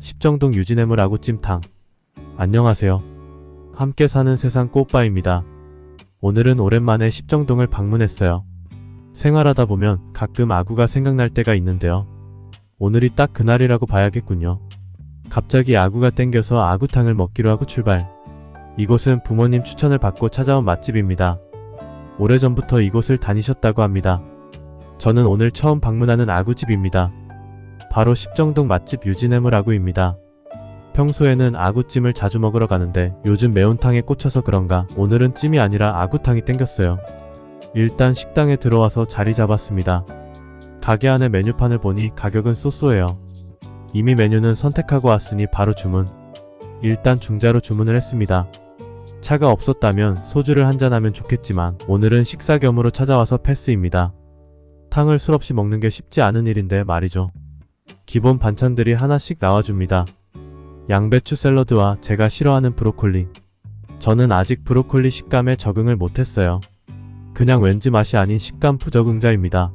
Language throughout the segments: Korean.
십정동 유진해물 아구찜탕. 안녕하세요. 함께 사는 세상 꽃바입니다. 오늘은 오랜만에 십정동을 방문했어요. 생활하다 보면 가끔 아구가 생각날 때가 있는데요. 오늘이 딱 그날이라고 봐야겠군요. 갑자기 아구가 땡겨서 아구탕을 먹기로 하고 출발. 이곳은 부모님 추천을 받고 찾아온 맛집입니다. 오래전부터 이곳을 다니셨다고 합니다. 저는 오늘 처음 방문하는 아구집입니다. 바로 십정동 맛집 유진해물 아구입니다. 평소에는 아구찜을 자주 먹으러 가는데 요즘 매운탕에 꽂혀서 그런가 오늘은 찜이 아니라 아구탕이 땡겼어요. 일단 식당에 들어와서 자리 잡았습니다. 가게 안에 메뉴판을 보니 가격은 쏘쏘해요. 이미 메뉴는 선택하고 왔으니 바로 주문. 일단 중자로 주문을 했습니다. 차가 없었다면 소주를 한잔하면 좋겠지만 오늘은 식사 겸으로 찾아와서 패스입니다. 탕을 술 없이 먹는 게 쉽지 않은 일인데 말이죠. 기본 반찬들이 하나씩 나와줍니다. 양배추 샐러드와 제가 싫어하는 브로콜리. 저는 아직 브로콜리 식감에 적응을 못했어요. 그냥 왠지 맛이 아닌 식감 부적응자입니다.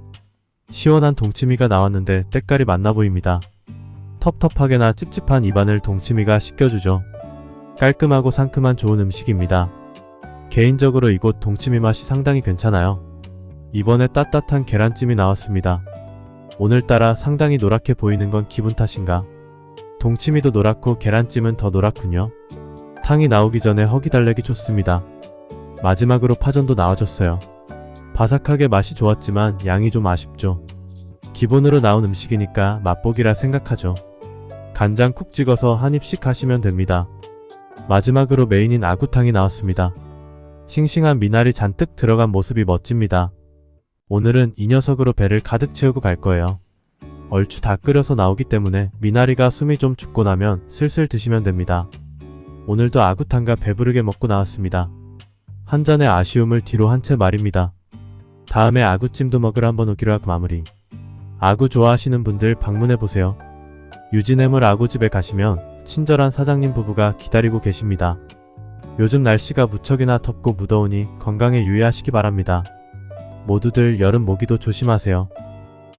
시원한 동치미가 나왔는데 때깔이 맞나 보입니다. 텁텁하게나 찝찝한 입안을 동치미가 씻겨주죠. 깔끔하고 상큼한 좋은 음식입니다. 개인적으로 이곳 동치미 맛이 상당히 괜찮아요. 이번에 따뜻한 계란찜이 나왔습니다. 오늘따라 상당히 노랗게 보이는 건 기분 탓인가? 동치미도 노랗고 계란찜은 더 노랗군요. 탕이 나오기 전에 허기달래기 좋습니다. 마지막으로 파전도 나와줬어요. 바삭하게 맛이 좋았지만 양이 좀 아쉽죠. 기본으로 나온 음식이니까 맛보기라 생각하죠. 간장 쿡 찍어서 한 입씩 하시면 됩니다. 마지막으로 메인인 아구탕이 나왔습니다. 싱싱한 미나리 잔뜩 들어간 모습이 멋집니다. 오늘은 이 녀석으로 배를 가득 채우고 갈 거예요. 얼추 다 끓여서 나오기 때문에 미나리가 숨이 좀 죽고 나면 슬슬 드시면 됩니다. 오늘도 아구탕과 배부르게 먹고 나왔습니다. 한 잔의 아쉬움을 뒤로 한 채 말입니다. 다음에 아구찜도 먹으러 한번 오기로 하고 마무리. 아구 좋아하시는 분들 방문해보세요. 유진해물 아구집에 가시면 친절한 사장님 부부가 기다리고 계십니다. 요즘 날씨가 무척이나 덥고 무더우니 건강에 유의하시기 바랍니다. 모두들 여름 모기도 조심하세요.